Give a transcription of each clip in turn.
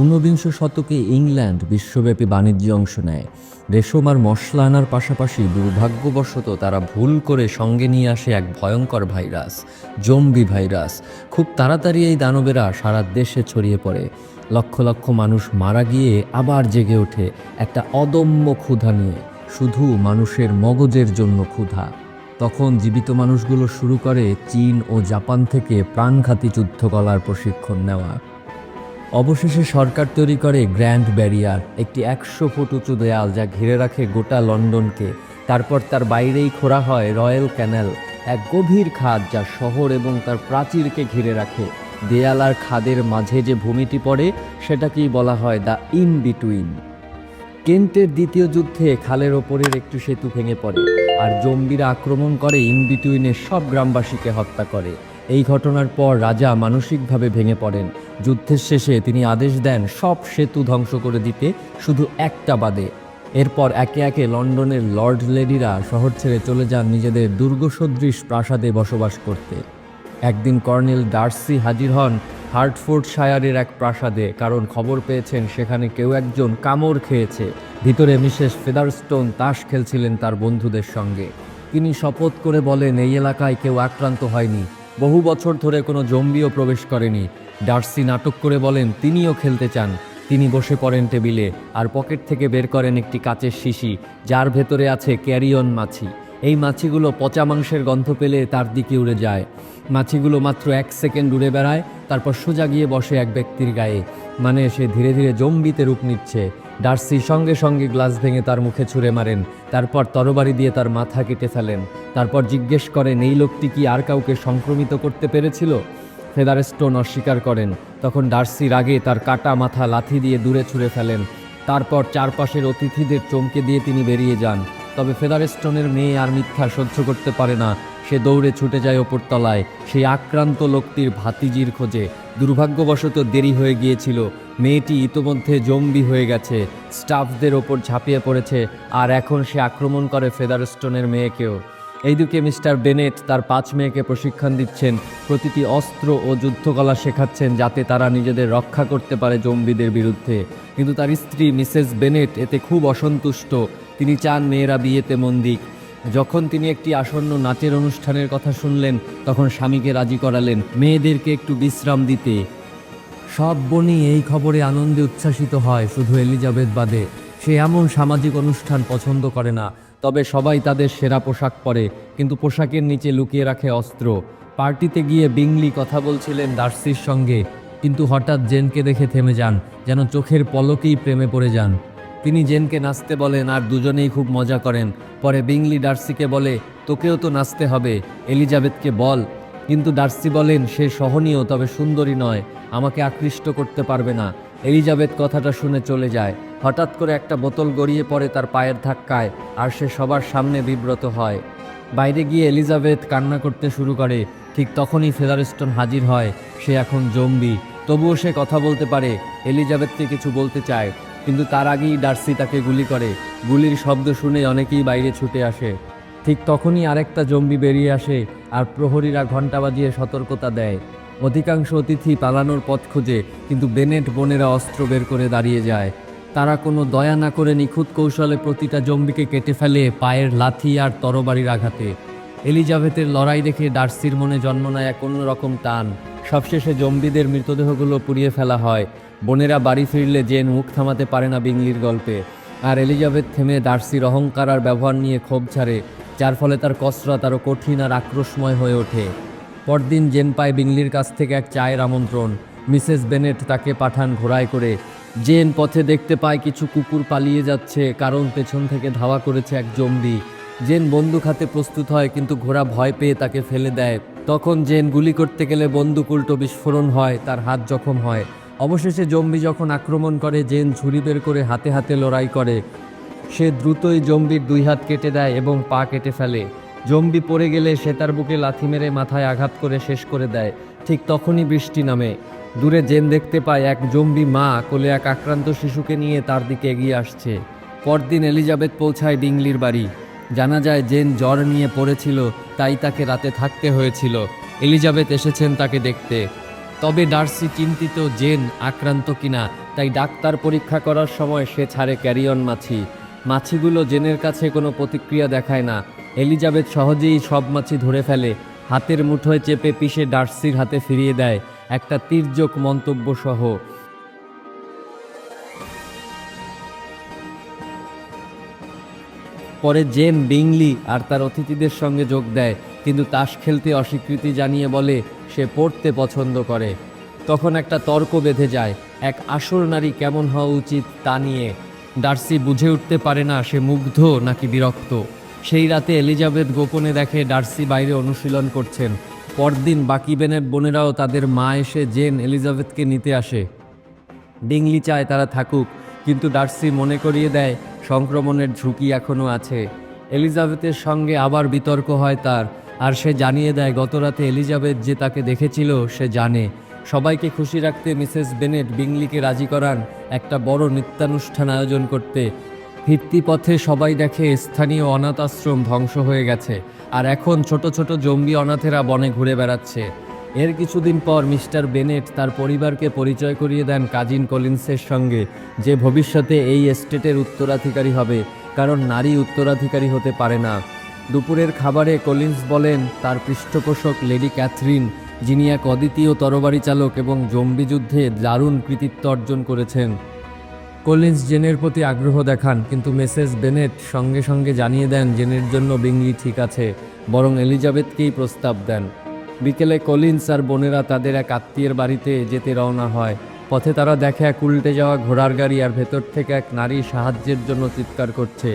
ঊনবিংশ শতকে ইংল্যান্ড বিশ্বব্যাপী বাণিজ্যে অংশ নেয়। রেশম আর মশলা আনার পাশাপাশি দুর্ভাগ্যবশত তারা ভুল করে সঙ্গে নিয়ে আসে এক ভয়ঙ্কর ভাইরাস, জম্বি ভাইরাস। খুব তাড়াতাড়ি এই দানবেরা সারা দেশে ছড়িয়ে পড়ে। লক্ষ লক্ষ মানুষ মারা গিয়ে আবার জেগে ওঠে একটা অদম্য ক্ষুধা নিয়ে, শুধু মানুষের মগজের জন্য ক্ষুধা। তখন জীবিত মানুষগুলো শুরু করে চীন ও জাপান থেকে প্রাণঘাতী যুদ্ধ কলার প্রশিক্ষণ নেওয়া। অবশেষে সরকার তৈরি করে গ্র্যান্ড ব্যারিয়ার, একটি একশো ফুট উঁচু দেয়াল যা ঘিরে রাখে গোটা লন্ডনকে। তারপর তার বাইরেই খোঁড়া হয় রয়্যাল ক্যানেল, এক গভীর খাদ যা শহর এবং তার প্রাচীরকে ঘিরে রাখে। দেয়াল আর খাদের মাঝে যে ভূমিটি পড়ে, সেটাকেই বলা হয় দ্য ইন বিটুইন কেন্টের দ্বিতীয় যুদ্ধে খালের ওপরের একটু সেতু ভেঙে পড়ে, আর জম্বিরা আক্রমণ করে ইন বিটুইনের সব গ্রামবাসীকে হত্যা করে। এই ঘটনার পর রাজা মানসিকভাবে ভেঙে পড়েন। যুদ্ধের শেষে তিনি আদেশ দেন, সব সেতু ধ্বংস করে দিতে, শুধু একটা বাদে। এরপর একে একে লন্ডনের লর্ড লেডিরা শহর ছেড়ে চলে যান নিজেদের দুর্গসদৃশ প্রাসাদে বসবাস করতে। একদিন কর্নেল ডার্সি হাজির হন হার্টফোর্ড শায়ারের এক প্রাসাদে, কারণ খবর পেয়েছেন সেখানে কেউ একজন কামড় খেয়েছে। ভিতরে মিসেস ফেদারস্টোন তাস খেলছিলেন তার বন্ধুদের সঙ্গে। তিনি শপথ করে বলেন, এই এলাকায় কেউ আক্রান্ত হয়নি। বহু বছর ধরে কোনো জম্বিও প্রবেশ করেনি। ডার্সি নাটক করে বলেন, তিনিও খেলতে চান। তিনি বসে পড়েন টেবিলে আর পকেট থেকে বের করেন একটি কাচের শিশি, যার ভেতরে আছে ক্যারিয়ন মাছি। এই মাছিগুলো পচা মাংসের গন্ধ পেলে তার দিকে উড়ে যায়। মাছিগুলো মাত্র এক সেকেন্ড উড়ে বেড়ায়, তারপর সোজা গিয়ে বসে এক ব্যক্তির গায়ে। মানে সে ধীরে ধীরে জম্বিতে রূপ নিচ্ছে। ডার্সি সঙ্গে সঙ্গে গ্লাস ভেঙে তার মুখে ছুঁড়ে মারেন, তারপর তরবারি দিয়ে তার মাথা কেটে ফেলেন। তারপর জিজ্ঞেস করেন, এই লোকটি কি আর কাউকে সংক্রমিত করতে পেরেছিল? ফেদারস্টোন অস্বীকার করেন। তখন ডার্সি রাগে তার কাটা মাথা লাথি দিয়ে দূরে ছুঁড়ে ফেলেন। তারপর চারপাশের অতিথিদের চমকে দিয়ে তিনি বেরিয়ে যান। তবে ফেদারস্টোনের মেয়ে আর মিথ্যা সহ্য করতে পারে না। সে দৌড়ে ছুটে যায় ওপর তলায়। সেই আক্রান্ত লোকটির ভাতিজির খোঁজে। দুর্ভাগ্যবশত দেরি হয়ে গিয়েছিল। মেয়েটি ইতোমধ্যে জম্বি হয়ে গেছে। স্টাফদের ওপর ঝাঁপিয়ে পড়েছে। আর এখন সে আক্রমণ করে ফেদারস্টোনের মেয়েকেও। এইদিকে মিস্টার বেনেট তার পাঁচ মেয়েকে প্রশিক্ষণ দিচ্ছেন। প্রতিটি অস্ত্র ও যুদ্ধকলা শেখাচ্ছেন যাতে তারা নিজেদের রক্ষা করতে পারে জম্বিদের বিরুদ্ধে। কিন্তু তার স্ত্রী মিসেস বেনেট এতে খুব অসন্তুষ্ট। তিনি চান মেয়েরা বিয়েতে মন দিক। যখন তিনি একটি আসন্ন নাচের অনুষ্ঠানের কথা শুনলেন, তখন স্বামীকে রাজি করালেন, মেয়েদেরকে একটু বিশ্রাম দিতে। সব বোনই এই খবরে আনন্দে উচ্ছ্বাসিত হয়, শুধু এলিজাবেথ বাদে। সে এমন সামাজিক অনুষ্ঠান পছন্দ করে না। তবে সবাই তাদের সেরা পোশাক পরে, কিন্তু পোশাকের নিচে লুকিয়ে রাখে অস্ত্র। পার্টিতে গিয়ে বিংলি কথা বলছিলেন ডার্সির সঙ্গে, কিন্তু হঠাৎ জেনকে দেখে থেমে যান, যেন চোখের পলকেই প্রেমে পড়ে যান। তিনি জেনকে নাচতে বলেন, আর দুজনেই খুব মজা করেন। পরে বিংলি ডার্সিকে বলে, তোকেও তো নাচতে হবে, এলিজাবেথকে বল। কিন্তু ডার্সি বলেন, সে সহনীয়, তবে সুন্দরী নয়, আমাকে আকৃষ্ট করতে পারবে না। এলিজাবেথ কথাটা শুনে চলে যায়। হঠাৎ করে একটা বোতল গড়িয়ে পড়ে তার পায়ের ধাক্কায়, আর সে সবার সামনে বিব্রত হয়। বাইরে গিয়ে এলিজাবেথ কান্না করতে শুরু করে। ঠিক তখনই ফেদারস্টোন হাজির হয়। সে এখন জম্বি। তবুও সে কথা বলতে পারে, এলিজাবেথকে কিছু বলতে চায়। কিন্তু তার আগেই ডার্সি তাকে গুলি করে। গুলির শব্দ শুনে অনেকেই বাইরে ছুটে আসে। ঠিক তখনই আরেকটা জম্বি বেরিয়ে আসে, আর প্রহরীরা ঘণ্টা বাজিয়ে সতর্কতা দেয়। অধিকাংশ অতিথি পালানোর পথ খোঁজে, কিন্তু বেনেট বোনেরা অস্ত্র বের করে দাঁড়িয়ে যায়। তারা কোনো দয়া না করে নিখুঁত কৌশলে প্রতিটা জম্বিকে কেটে ফেলে পায়ের লাথি আর তরবারির আঘাতে। এলিজাবেথের লড়াই দেখে ডার্সির মনে জন্ম নেয় এক অন্যরকম টান। সবশেষে জম্বিদের মৃতদেহগুলো পুড়িয়ে ফেলা হয়। বোনেরা বাড়ি ফিরলে জেন মুখ থামাতে পারে না বিংলির গল্পে। আর এলিজাবেথ থেমে ডার্সির অহংকার আর ব্যবহার নিয়ে ক্ষোভ ছাড়ে, যার ফলে তার কসরত আরও কঠিন আর আক্রোশময় হয়ে ওঠে। পরদিন জেন পায় বিংলির কাছ থেকে এক চায়ের আমন্ত্রণ। মিসেস বেনেট তাকে পাঠান ঘোড়ায় করে। জেন পথে দেখতে পায় কিছু কুকুর পালিয়ে যাচ্ছে, কারণ পেছন থেকে ধাওয়া করেছে এক জম্বি। জেন বন্দুক হাতে প্রস্তুত হয়, কিন্তু ঘোড়া ভয় পেয়ে তাকে ফেলে দেয়। তখন জেন গুলি করতে গেলে বন্দুক উল্টো বিস্ফোরণ হয়, তার হাত জখম হয়। অবশেষে জম্বি যখন আক্রমণ করে, জেন ছুরি বের করে হাতে হাতে লড়াই করে। সে দ্রুতই জম্বির দুই হাত কেটে দেয় এবং পা কেটে ফেলে। জম্বি পড়ে গেলে সে তার বুকে লাথি মেরে মাথায় আঘাত করে শেষ করে দেয়। ঠিক তখনই বৃষ্টি নামে। দূরে জেন দেখতে পায় এক জম্বি মা কোলে এক আক্রান্ত শিশুকে নিয়ে তার দিকে এগিয়ে আসছে। পরদিন এলিজাবেথ পৌঁছায় ডিংলির বাড়ি। জানা যায় জেন জ্বর নিয়ে পড়েছিল, তাই তাকে রাতে থাকতে হয়েছিল। এলিজাবেথ এসেছেন তাকে দেখতে। তবে ডার্সি চিন্তিত জেন আক্রান্ত কিনা, তাই ডাক্তার পরীক্ষা করার সময় সে ছাড়ে ক্যারিয়ন মাছি। মাছিগুলো জেনের কাছে কোনো প্রতিক্রিয়া দেখায় না। এলিজাবেথ সহজেই সব মাছি ধরে ফেলে, হাতের মুঠোয় চেপে পিষে ডার্সির হাতে ফিরিয়ে দেয়। একটা তীর্যক মন্তব্য সহ। পরে জেন বিংলি আর তার অতিথিদের সঙ্গে যোগ দেয়, কিন্তু তাস খেলতে অস্বীকৃতি জানিয়ে বলে, সে পড়তে পছন্দ করে। তখন একটা তর্ক বেঁধে যায়, এক আসল নারী কেমন হওয়া উচিত তা নিয়ে? ডার্সি বুঝে উঠতে পারে না, সে মুগ্ধ নাকি বিরক্ত? সেই রাতে এলিজাবেথ গোপনে দেখে ডার্সি বাইরে অনুশীলন করছেন। পরদিন বাকি বেনের বোনেরাও তাদের মা এসে জেন এলিজাবেথকে নিতে আসে। ডিংলি চায় তারা থাকুক, কিন্তু ডার্সি মনে করিয়ে দেয়, সংক্রমণের ঝুঁকি এখনও আছে। এলিজাবেথের সঙ্গে আবার বিতর্ক হয় তার, আর সে জানিয়ে দেয়, গতরাতে এলিজাবেথ যে তাকে দেখেছিল, সে জানে। সবাইকে খুশি রাখতে মিসেস বেনেট বিংলিকে রাজি করান একটা বড় নৃত্যানুষ্ঠান আয়োজন করতে। ভিত্তিপথে সবাই দেখে স্থানীয় অনাথ আশ্রম ধ্বংস হয়ে গেছে, আর এখন ছোট ছোট জঙ্গি অনাথেরা বনে ঘুরে বেড়াচ্ছে। এর কিছুদিন পর মিস্টার বেনেট তার পরিবারকে পরিচয় করিয়ে দেন কাজিন কলিন্সের সঙ্গে, যে ভবিষ্যতে এই এস্টেটের উত্তরাধিকারী হবে, কারণ নারী উত্তরাধিকারী হতে পারে না। দুপুরের খাবারে কলিন্স বলেন, তার পৃষ্ঠপোষক লেডি ক্যাথরিন, যিনি এক অদ্বিতীয় তরবারি চালক এবং জম্বি যুদ্ধে দারুণ কৃতিত্ব অর্জন করেছেন। কলিন্স জেনের প্রতি আগ্রহ দেখান, কিন্তু মেসেজ বেনেট সঙ্গে সঙ্গে জানিয়ে দেন জেনের জন্য বিংলি ঠিক আছে, বরং এলিজাবেথকেই প্রস্তাব দেন। বিকেলে কলিন্স আর বোনেরা তাদের এক আত্মীয়ের বাড়িতে যেতে রওনা হয়। পথে তারা দেখে এক উল্টে যাওয়া ঘোড়ার গাড়ি আর ভেতর থেকে এক নারী সাহায্যের জন্য চিৎকার করছে।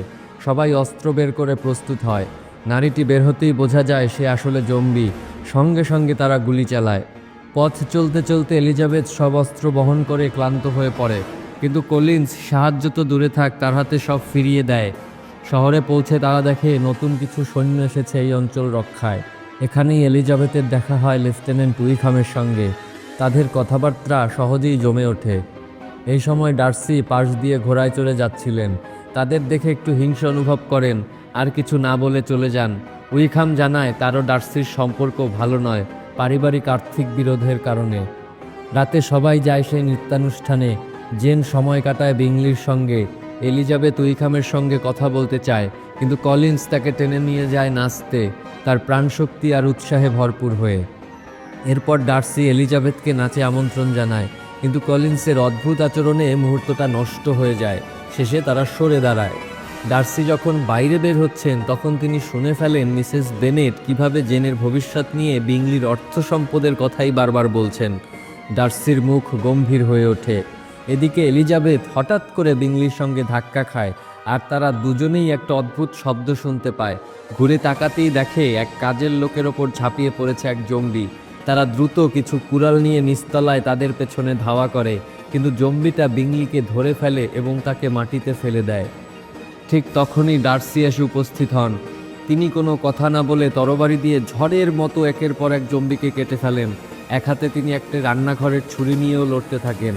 সবাই অস্ত্র বের করে প্রস্তুত হয়। নারীটি বের হতেই বোঝা যায় সে আসলে জম্বি। সঙ্গে সঙ্গে তারা গুলি চালায়। পথ চলতে চলতে এলিজাবেথ সব অস্ত্র বহন করে ক্লান্ত হয়ে পড়ে। কিন্তু কলিন্স, সাহায্য তো দূরে থাক, তার হাতে সব ফিরিয়ে দেয়। শহরে পৌঁছে তারা দেখে নতুন কিছু সৈন্য এসেছে এই অঞ্চল রক্ষায়। এখানেই এলিজাবেথের দেখা হয় লেফটেন্যান্ট উইখামের সঙ্গে। তাদের কথাবার্তা সহজেই জমে ওঠে। এই সময় ডার্সি পাশ দিয়ে ঘোড়ায় চড়ে যাচ্ছিলেন। তাদের দেখে একটু হিংসা অনুভব করেন, আর কিছু না বলে চলে যান। উইখাম জানায়, তারও ডার্সির সম্পর্ক ভালো নয়, পারিবারিক আর্থিক বিরোধের কারণে। রাতে সবাই যায় সেই নৃত্যানুষ্ঠানে। জেন সময় কাটায় বিংলির সঙ্গে, এলিজাবেথ উইখামের সঙ্গে কথা বলতে চায়, কিন্তু কলিন্স তাকে টেনে নিয়ে যায় নাচতে, তার প্রাণশক্তি আর উৎসাহে ভরপুর হয়ে। এরপর ডার্সি এলিজাবেথকে নাচে আমন্ত্রণ জানায়, কিন্তু কলিন্সের অদ্ভুত আচরণে মুহূর্তটা নষ্ট হয়ে যায়, শেষে তারা সরে দাঁড়ায়। ডার্সি যখন বাইরে বের হচ্ছেন, তখন তিনি শুনে ফেলেন মিসেস বেনেট কীভাবে জেনের ভবিষ্যৎ নিয়ে বিংলির অর্থ সম্পদের কথাই বারবার বলছেন। ডার্সির মুখ গম্ভীর হয়ে ওঠে। এদিকে এলিজাবেথ হঠাৎ করে বিংলির সঙ্গে ধাক্কা খায়, আর তারা দুজনেই একটা অদ্ভুত শব্দ শুনতে পায়। ঘুরে তাকাতেই দেখে এক কাজের লোকের ওপর ঝাঁপিয়ে পড়েছে এক জঙ্গি তারা দ্রুত কিছু কুড়াল নিয়ে নিস্তলায় তাদের পেছনে ধাওয়া করে, কিন্তু জম্বিটা বিংলিকে ধরে ফেলে এবং তাকে মাটিতে ফেলে দেয়। ঠিক তখনই ডার্সি এসে উপস্থিত হন। তিনি কোনো কথা না বলে তরবারি দিয়ে ঝড়ের মতো একের পর এক জম্বিকে কেটে ফেলেন। এক হাতে তিনি একটা রান্নাঘরের ছুরি নিয়েও লড়তে থাকেন।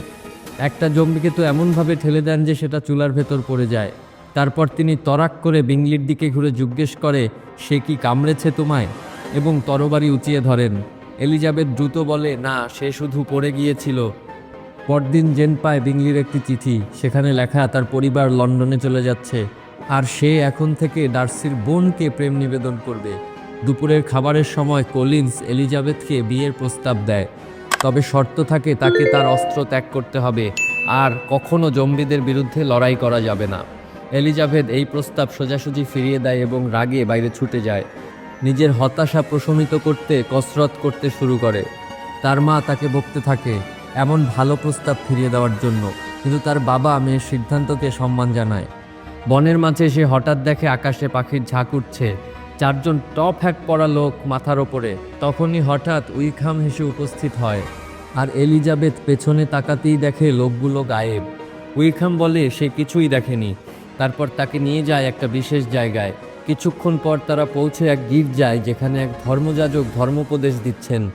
একটা জম্বিকে তো এমনভাবে ঠেলে দেন যে সেটা চুলার ভেতর পড়ে যায়। তারপর তিনি তরাক করে বিংলির দিকে ঘুরে জিজ্ঞেস করে, সে কি কামড়েছে তোমায়? এবং তরবারি উঁচিয়ে ধরেন। এলিজাবেথ দ্রুত বলে, না, সে শুধু পড়ে গিয়েছিল। পরদিন জেন পায় বিংলির একটি চিঠি, সেখানে লেখা, তার পরিবার লন্ডনে চলে যাচ্ছে। আর সে এখন থেকে ডার্সির বোনকে প্রেম নিবেদন করবে। দুপুরের খাবারের সময় কলিন্স এলিজাবেথকে বিয়ের প্রস্তাব দেয়। তবে শর্ত থাকে তাকে তার অস্ত্র ত্যাগ করতে হবে। আর কখনো জম্বিদের বিরুদ্ধে লড়াই করা যাবে না। এলিজাবেথ এই প্রস্তাব সোজাসুজি ফিরিয়ে দেয় এবং রাগে বাইরে ছুটে যায়। নিজের হতাশা প্রশমিত করতে, কসরত করতে শুরু করে। তার মা তাকে বকতে থাকে, এমন ভালো প্রস্তাব ফিরিয়ে দেওয়ার জন্য। কিন্তু তার বাবা মেয়ের সিদ্ধান্তকে সম্মান জানায়। বনের মাঝে সে হঠাৎ দেখে আকাশে পাখির ঝাঁক উঠছে। চারজন টপ হ্যাট পরা লোক মাথার ওপরে। তখনই হঠাৎ উইখাম হেসে উপস্থিত হয়। আর এলিজাবেথ পেছনে তাকাতেই দেখে লোকগুলো গায়েব। উইখাম বলে, সে কিছুই দেখেনি। তারপর তাকে নিয়ে যায় একটা বিশেষ জায়গায়। কিছুক্ষণ পর তারা পৌঁছে এক গির্জায়, যেখানে এক ধর্মযাজক ধর্মোপদেশ দিচ্ছেন।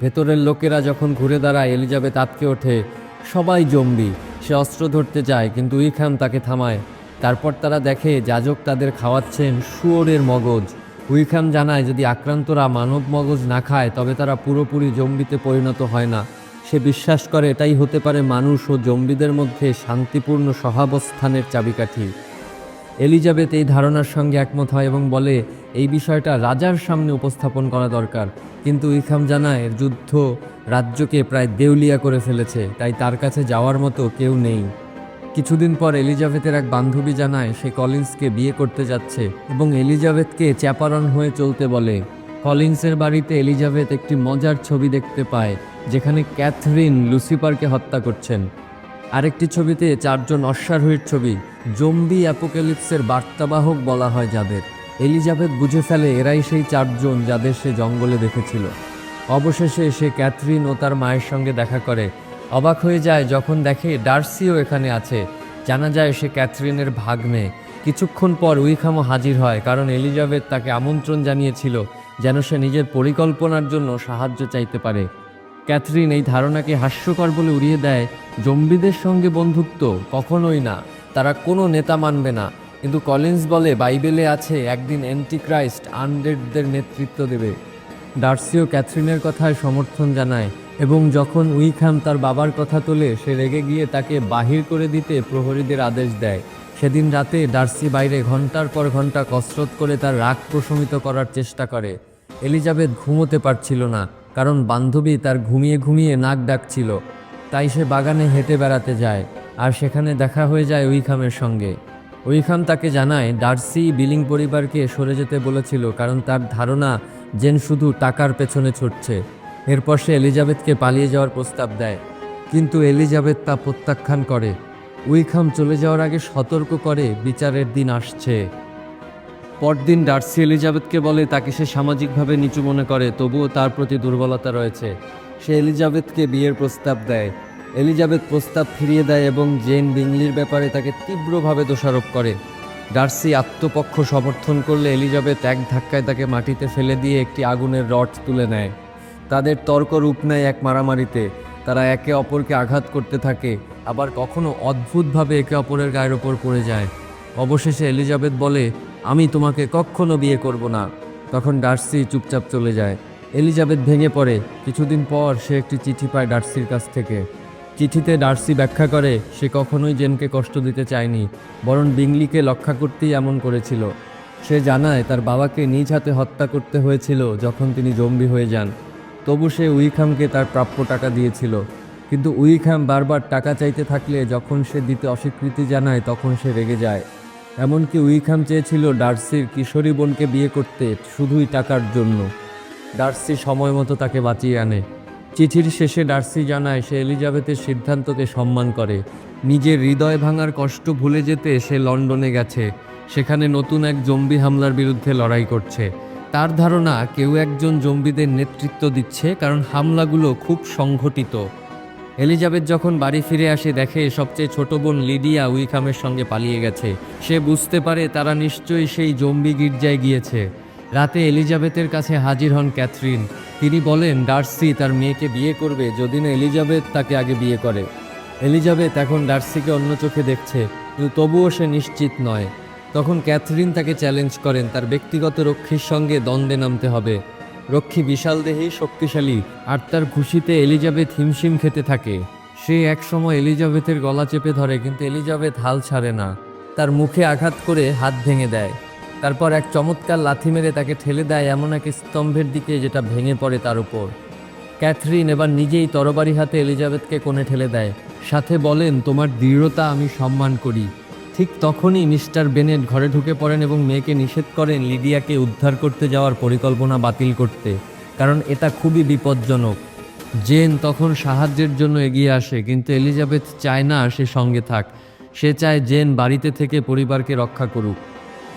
ভেতরের লোকেরা যখন ঘুরে দাঁড়ায়, এলিজাবেথ আটকে ওঠে। সবাই জম্বি। সে অস্ত্র ধরতে যায়, কিন্তু উইখাম তাকে থামায়। তারপর তারা দেখে যাজক তাদের খাওয়াচ্ছেন শুয়োরের মগজ। উইখাম জানায়, যদি আক্রান্তরা মানব মগজ না খায়, তবে তারা পুরোপুরি জম্বিতে পরিণত হয় না। সে বিশ্বাস করে, এটাই হতে পারে মানুষ ও জম্বিদের মধ্যে শান্তিপূর্ণ সহাবস্থানের চাবিকাঠি। এলিজাবেথ এই ধারণার সঙ্গে একমত হয় এবং বলে, এই বিষয়টা রাজার সামনে উপস্থাপন করা দরকার। কিন্তু ইখাম জানায় যুদ্ধ রাজ্যকে প্রায় দেউলিয়া করে ফেলেছে, তাই তার কাছে যাওয়ার মতো কেউ নেই। কিছুদিন পর এলিজাবেথের এক বান্ধবী জানায় সে কলিন্সকে বিয়ে করতে যাচ্ছে এবং এলিজাবেথকে চ্যাপারন হয়ে চলতে বলে। কলিন্সের বাড়িতে এলিজাবেথ একটি মজার ছবি দেখতে পায়, যেখানে ক্যাথরিন লুসিপারকে হত্যা করছেন। আরেকটি ছবিতে চারজন অশ্বারোহীর ছবি, জম্বি অ্যাপোক্যালিপসের বার্তাবাহক বলা হয় যাদের। এলিজাবেথ বুঝে ফেলে এরাই সেই চারজন যাদের সে জঙ্গলে দেখেছিল। অবশেষে সে ক্যাথরিন ও তার মায়ের সঙ্গে দেখা করে অবাক হয়ে যায় যখন দেখে ডার্সিও এখানে আছে। জানা যায় সে ক্যাথরিনের ভাগ্নে। কিছুক্ষণ পর উইখামও হাজির হয়, কারণ এলিজাবেথ তাকে আমন্ত্রণ জানিয়েছিল যেন সে নিজের পরিকল্পনার জন্য সাহায্য চাইতে পারে। ক্যাথরিন এই ধারণাকে হাস্যকর বলে উড়িয়ে দেয়, জম্বিদের সঙ্গে বন্ধুত্ব কখনোই না, তারা কোনো নেতা মানবে না। কিন্তু কলিন্স বলে, বাইবেলে আছে, একদিন অ্যান্টিক্রাইস্ট আনডেডদের নেতৃত্ব দেবে। ডার্সিও ক্যাথরিনের কথায় সমর্থন জানায়। এবং যখন উইখাম তার বাবার কথা তোলে, সে রেগে গিয়ে তাকে বাহির করে দিতে প্রহরীদের আদেশ দেয়। সেদিন রাতে ডার্সি বাইরে ঘণ্টার পর ঘণ্টা কসরত করে তার রাগ প্রশমিত করার চেষ্টা করে। এলিজাবেথ ঘুমোতে পারছিল না, কারণ বান্ধবী তার ঘুমিয়ে ঘুমিয়ে নাক ডাকছিল। তাই সে বাগানে হেঁটে বেড়াতে যায়, আর সেখানে দেখা হয়ে যায় উইখামের সঙ্গে। উইখাম তাকে জানায়, ডার্সি বিলিং পরিবারকে সরে যেতে বলেছিল, কারণ তার ধারণা জেন শুধু টাকার পেছনে ছুটছে। এরপর সে এলিজাবেথকে পালিয়ে যাওয়ার প্রস্তাব দেয়। কিন্তু এলিজাবেথ তা প্রত্যাখ্যান করে। উইখাম চলে যাওয়ার আগে সতর্ক করে, বিচারের দিন আসছে। পরদিন ডার্সি এলিজাবেথকে বলে, তাকে সে সামাজিকভাবে নিচু মনে করে, তবুও তার প্রতি দুর্বলতা রয়েছে। সে এলিজাবেথকে বিয়ের প্রস্তাব দেয়। এলিজাবেথ প্রস্তাব ফিরিয়ে দেয় এবং জেন বিংলির ব্যাপারে তাকে তীব্রভাবে দোষারোপ করে। ডার্সি আত্মপক্ষ সমর্থন করলে এলিজাবেথ এক ধাক্কায় তাকে মাটিতে ফেলে দিয়ে একটি আগুনের রড তুলে নেয়। তাদের তর্ক রূপ নেয় এক মারামারিতে। তারা একে অপরকে আঘাত করতে থাকে, আবার কখনো অদ্ভুতভাবে একে অপরের গায়ের ওপর পড়ে যায়। অবশেষে এলিজাবেথ বলে, আমি তোমাকে কখনো বিয়ে করব না। তখন ডার্সি চুপচাপ চলে যায়। এলিজাবেথ ভেঙে পড়ে। কিছুদিন পর সে একটি চিঠি পায় ডার্সির কাছ থেকে। চিঠিতে ডার্সি ব্যাখ্যা করে, সে কখনোই জেনকে কষ্ট দিতে চায়নি, বরং বিংলিকে রক্ষা করতেই এমন করেছিল। সে জানায়, তার বাবাকে নিজ হাতে হত্যা করতে হয়েছিল যখন তিনি জম্বি হয়ে যান। তবু সে উইখামকে তার প্রাপ্য টাকা দিয়েছিল। কিন্তু উইখাম বারবার টাকা চাইতে থাকলে যখন সে দিতে অস্বীকৃতি জানায়, তখন সে রেগে যায়। এমনকি উইখাম চেয়েছিল ডার্সির কিশোরী বোনকে বিয়ে করতে শুধুই টাকার জন্য। ডার্সি সময় মতো তাকে বাঁচিয়ে আনে। চিঠির শেষে ডার্সি জানায়, সে এলিজাবেথের সিদ্ধান্তকে সম্মান করে। নিজের হৃদয় ভাঙার কষ্ট ভুলে যেতে সে লন্ডনে গেছে। সেখানে নতুন এক জম্বি হামলার বিরুদ্ধে লড়াই করছে। তার ধারণা কেউ একজন জম্বিদের নেতৃত্ব দিচ্ছে কারণ হামলাগুলো খুব সংঘটিত। এলিজাবেথ যখন বাড়ি ফিরে আসে, দেখে সবচেয়ে ছোট বোন লিডিয়া উইখামের সঙ্গে পালিয়ে গেছে। সে বুঝতে পারে তারা নিশ্চয়ই সেই জম্বি গির্জায় গিয়েছে। রাতে এলিজাবেথের কাছে হাজির হন ক্যাথরিন। তিনি বলেন, ডার্সি তার মেয়েকে বিয়ে করবে যদি না এলিজাবেথ তাকে আগে বিয়ে করে। এলিজাবেথ এখন ডার্সিকে অন্য চোখে দেখছে কিন্তু তবুও সে নিশ্চিত নয়। তখন ক্যাথরিন তাকে চ্যালেঞ্জ করেন, তার ব্যক্তিগত রক্ষীর সঙ্গে দ্বন্দ্বে নামতে হবে। রক্ষী বিশাল দেহী শক্তিশালী, আর তার খুশিতে এলিজাবেথ হিমশিম খেতে থাকে। সে একসময় এলিজাবেথের গলা চেপে ধরে, কিন্তু এলিজাবেথ হাল ছাড়ে না। তার মুখে আঘাত করে হাত ভেঙে দেয়। তারপর এক চমৎকার লাথি মেরে তাকে ঠেলে দেয় এমন এক স্তম্ভের দিকে যেটা ভেঙে পড়ে তার উপর। ক্যাথরিন এবার নিজেই তরবারি হাতে এলিজাবেথকে কোণে ঠেলে দেয়। সাথে বলেন, তোমার দৃঢ়তা আমি সম্মান করি। ঠিক তখনই মিস্টার বেনেট ঘরে ঢুকে পড়েন এবং মেয়েকে নিষেধ করেন লিডিয়াকে উদ্ধার করতে যাওয়ার পরিকল্পনা বাতিল করতে, কারণ এটা খুবই বিপজ্জনক। জেন তখন সাহায্যের জন্য এগিয়ে আসে, কিন্তু এলিজাবেথ চায় না সে সঙ্গে থাক। সে চায় জেন বাড়িতে থেকে পরিবারকে রক্ষা করুক।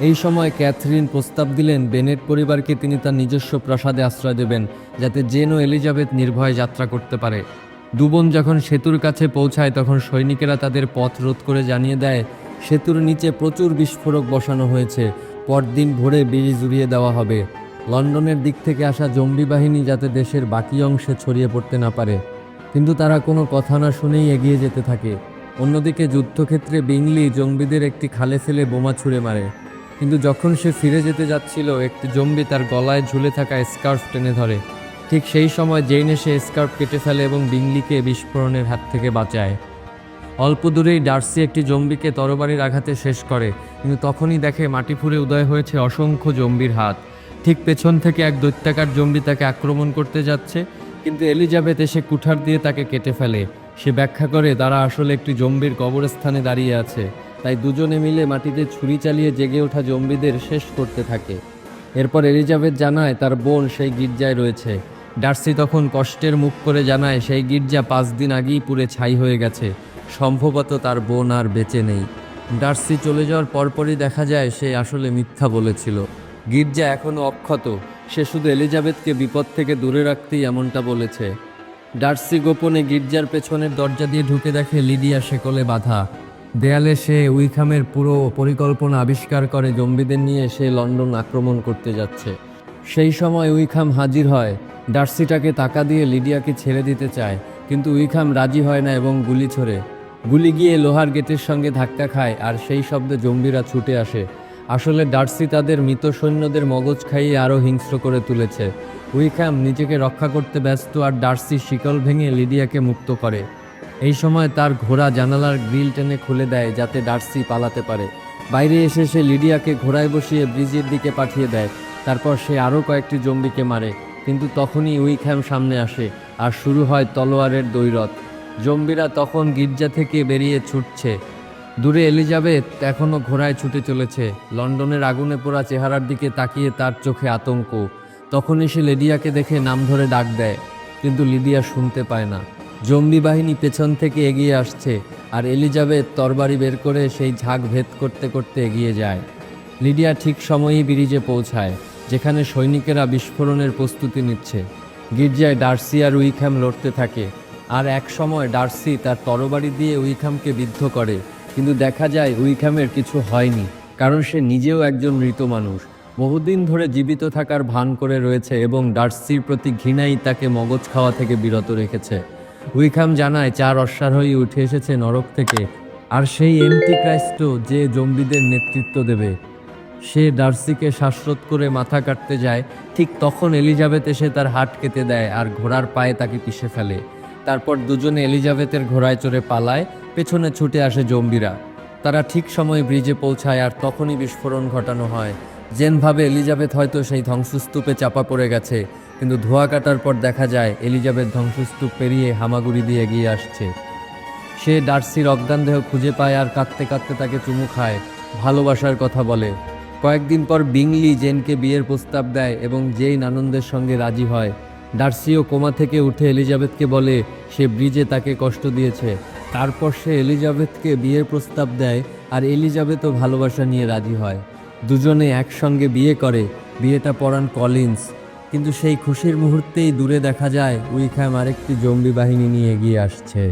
এই সময় ক্যাথরিন প্রস্তাব দিলেন বেনেট পরিবারকে তিনি তার নিজস্ব প্রাসাদে আশ্রয় দেবেন, যাতে জেন ও এলিজাবেথ নির্ভয়ে যাত্রা করতে পারে। দুবন যখন সেতুর কাছে পৌঁছায়, তখন সৈনিকেরা তাদের পথ রোধ করে জানিয়ে দেয় সেতুর নিচে প্রচুর বিস্ফোরক বসানো হয়েছে। পরদিন ভোরে বিড়ি জুড়িয়ে দেওয়া হবে। লন্ডনের দিক থেকে আসা জঙ্গি বাহিনী যাতে দেশের বাকি অংশে ছড়িয়ে পড়তে না পারে। কিন্তু তারা কোনো কথা না শুনেই এগিয়ে যেতে থাকে। অন্যদিকে যুদ্ধক্ষেত্রে বিংলি জঙ্গিদের একটি খালে ফেলে বোমা ছুঁড়ে মারে। কিন্তু যখন সে ফিরে যেতে যাচ্ছিল, একটি জম্বি তার গলায় ঝুলে থাকা স্কার্ফ টেনে ধরে। ঠিক সেই সময় জেইন এসে স্কার্ফ কেটে ফেলে এবং বিংলিকে বিস্ফোরণের হাত থেকে বাঁচায়। অল্প দূরেই ডার্সি একটি জম্বিকে তরবারির আঘাতে শেষ করে। কিন্তু তখনই দেখে মাটি ফুঁড়ে উদয় হয়েছে অসংখ্য জম্বির হাত। ঠিক পেছন থেকে এক দৈত্যাকার জম্বি তাকে আক্রমণ করতে যাচ্ছে, কিন্তু এলিজাবেথ এসে কুঠার দিয়ে তাকে কেটে ফেলে। সে ব্যাখ্যা করে, তারা আসলে একটি জম্বির কবরস্থানে দাঁড়িয়ে আছে। তাই দুজনে মিলে মাটিতে ছুরি চালিয়ে জেগে ওঠা জম্বিদের শেষ করতে থাকে। এরপর এলিজাবেথ জানায়, তার বোন সেই গির্জায় রয়েছে। ডার্সি তখন কষ্টের মুখ করে জানায়, সেই গির্জা পাঁচ দিন আগেই পুরে ছাই হয়ে গেছে। সম্ভবত তার বোন আর বেঁচে নেই। ডার্সি চলে যাওয়ার পরপরই দেখা যায় সে আসলে মিথ্যা বলেছিল। গির্জা এখনও অক্ষত। সে শুধু এলিজাবেথকে বিপদ থেকে দূরে রাখতেই এমনটা বলেছে। ডার্সি গোপনে গির্জার পেছনের দরজা দিয়ে ঢুকে দেখে লিডিয়া শেকলে বাঁধা। দেয়ালে সে উইখামের পুরো পরিকল্পনা আবিষ্কার করে, জম্বিদের নিয়ে সে লন্ডন আক্রমণ করতে যাচ্ছে। সেই সময় উইখাম হাজির হয়। ডার্সিটাকে টাকা দিয়ে লিডিয়াকে ছেড়ে দিতে চায়, কিন্তু উইখাম রাজি হয় না এবং গুলি ছোড়ে। গুলি গিয়ে লোহার গেটের সঙ্গে ধাক্কা খায়, আর সেই শব্দে জম্বিরা ছুটে আসে। আসলে ডার্সি তাদের মৃত সৈন্যদের মগজ খাইয়ে আরও হিংস্র করে তুলেছে। উইখাম নিজেকে রক্ষা করতে ব্যস্ত, আর ডার্সি শিকল ভেঙে লিডিয়াকে মুক্ত করে। এই সময় তার ঘোড়া জানালার গ্রিল টেনে খুলে দেয়, যাতে ডার্সি পালাতে পারে। বাইরে এসে সে লিডিয়াকে ঘোড়ায় বসিয়ে ব্রিজের দিকে পাঠিয়ে দেয়। তারপর সে আরও কয়েকটি জম্বিকে মারে, কিন্তু তখনই উইখ্যাম সামনে আসে, আর শুরু হয় তলোয়ারের দৈরত জম্বিরা তখন গির্জা থেকে বেরিয়ে ছুটছে। দূরে এলিজাবেথ এখনও ঘোড়ায় ছুটে চলেছে। লন্ডনের আগুনে পোড়া চেহারার দিকে তাকিয়ে তার চোখে আতঙ্ক। তখনই সে লিডিয়াকে দেখে নাম ধরে ডাক দেয়, কিন্তু লিডিয়া শুনতে পায় না। জম্বি বাহিনী পেছন থেকে এগিয়ে আসছে, আর এলিজাবেথ তরবারি বের করে সেই ঝাঁক ভেদ করতে করতে এগিয়ে যায়। লিডিয়া ঠিক সময়েই ব্রিজে পৌঁছায়, যেখানে সৈনিকেরা বিস্ফোরণের প্রস্তুতি নিচ্ছে। গির্জায় ডার্সি আর উইখাম লড়তে থাকে। আর এক সময় ডার্সি তার তরবারি দিয়ে উইখামকে বিদ্ধ করে, কিন্তু দেখা যায় উইখামের কিছু হয়নি, কারণ সে নিজেও একজন মৃত মানুষ। বহুদিন ধরে জীবিত থাকার ভান করে রয়েছে এবং ডার্সির প্রতি ঘৃণাই তাকে মগজ খাওয়া থেকে বিরত রেখেছে। উইখাম জানায়, চার অশ্বারোহী উঠে এসেছে নরক থেকে, আর সেই এমটি ক্রাইস্টো যে জম্বিদের নেতৃত্ব দেবে। সে ডার্সিকে শ্বাসরোধ করে মাথা কাটতে যায়, ঠিক তখন এলিজাবেথ এসে তার হাট কেটে দেয় আর ঘোড়ার পায়ে তাকে পিষে ফেলে। তারপর দুজনে এলিজাবেথের ঘোড়ায় চড়ে পালায়, পেছনে ছুটে আসে জম্বিরা। তারা ঠিক সময়ে ব্রিজে পৌঁছায় আর তখনই বিস্ফোরণ ঘটানো হয়। জেনভাবে এলিজাবেথ হয়তো সেই ধ্বংসস্তূপে চাপা পড়ে গেছে, কিন্তু ধোয়া কাটার পর দেখা যায় এলিজাবেথ ধ্বংসস্তূপ পেরিয়ে হামাগুড়ি দিয়ে এগিয়ে আসছে। সে ডার্সির অজ্ঞান দেহ খুঁজে পায় আর কাঁদতে কাঁদতে তাকে চুমু খায়, ভালোবাসার কথা বলে। কয়েকদিন পর বিংলি জেনকে বিয়ের প্রস্তাব দেয় এবং জেইন আনন্দের সঙ্গে রাজি হয়। ডার্সিও কোমা থেকে উঠে এলিজাবেথকে বলে, সে ব্রিজে তাকে কষ্ট দিয়েছে। তারপর সে এলিজাবেথকে বিয়ের প্রস্তাব দেয় আর এলিজাবেথও ভালোবাসা নিয়ে রাজি হয়। দুজনে একসঙ্গে বিয়ে করে, বিয়েটা পড়ান কলিন্স। কিন্তু সেই খুশির মুহূর্তেই দূরে দেখা যায় উইখ্যাম আরেকটি জম্বি বাহিনী নিয়ে এগিয়ে আসছে।